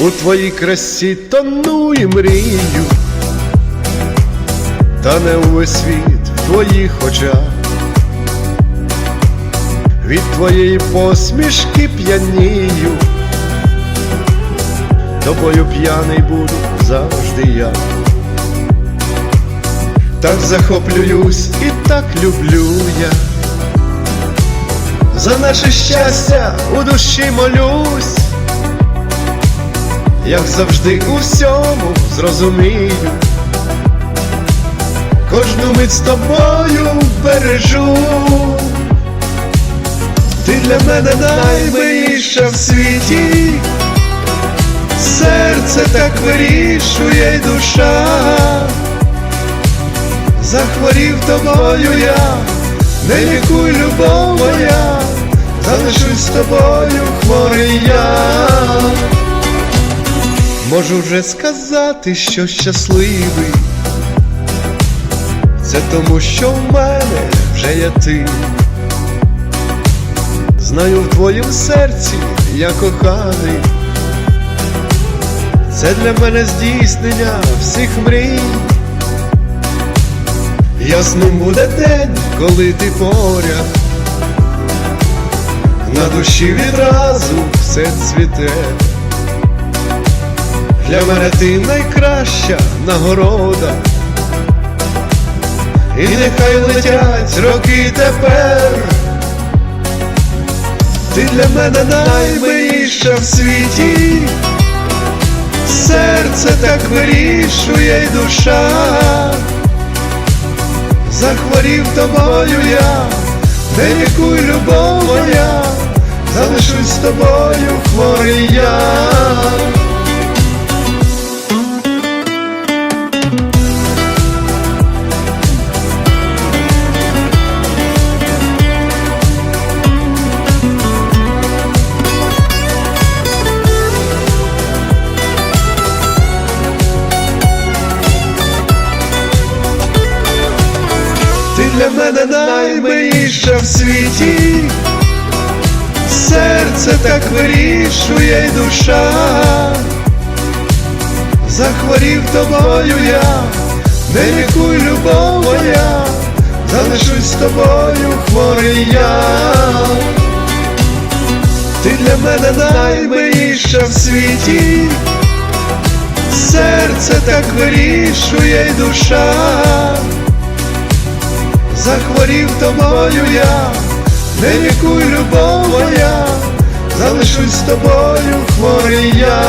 У твоїй красі тону і мрію, та не увесь світ в твоїх очах. Від твоєї посмішки п'янію, тобою п'яний буду завжди я. Так захоплююсь і так люблю я. За наше щастя у душі молюсь, як завжди у всьому зрозумію, кожну мить з тобою бережу, ти для мене наймиліша в світі, серце так вирішує й душа, захворів тобою я, не лікуй любов моя, залишусь з тобою хворий Можу вже сказати, що щасливий, це тому, що в мене вже є ти. Знаю в твоїм серці я коханий, це для мене здійснення всіх мрій. Ясним буде день, коли ти поряд, на душі відразу все цвіте. Для мене ти найкраща нагорода, і нехай летять роки тепер. Ти для мене наймиліша в світі, серце так вирішує й душа, захворів тобою я, не лікуй любов моя, залишусь з тобою хворий я. Мене наймиліша в світі, серце так вирішує й душа, захворів тобою я, не лікуй любов моя, залишусь з тобою хворий я. Ти для мене наймиліша в світі, серце так вирішує й душа захворів тобою я, не лікуй любов моя, залишусь з тобою хворий я.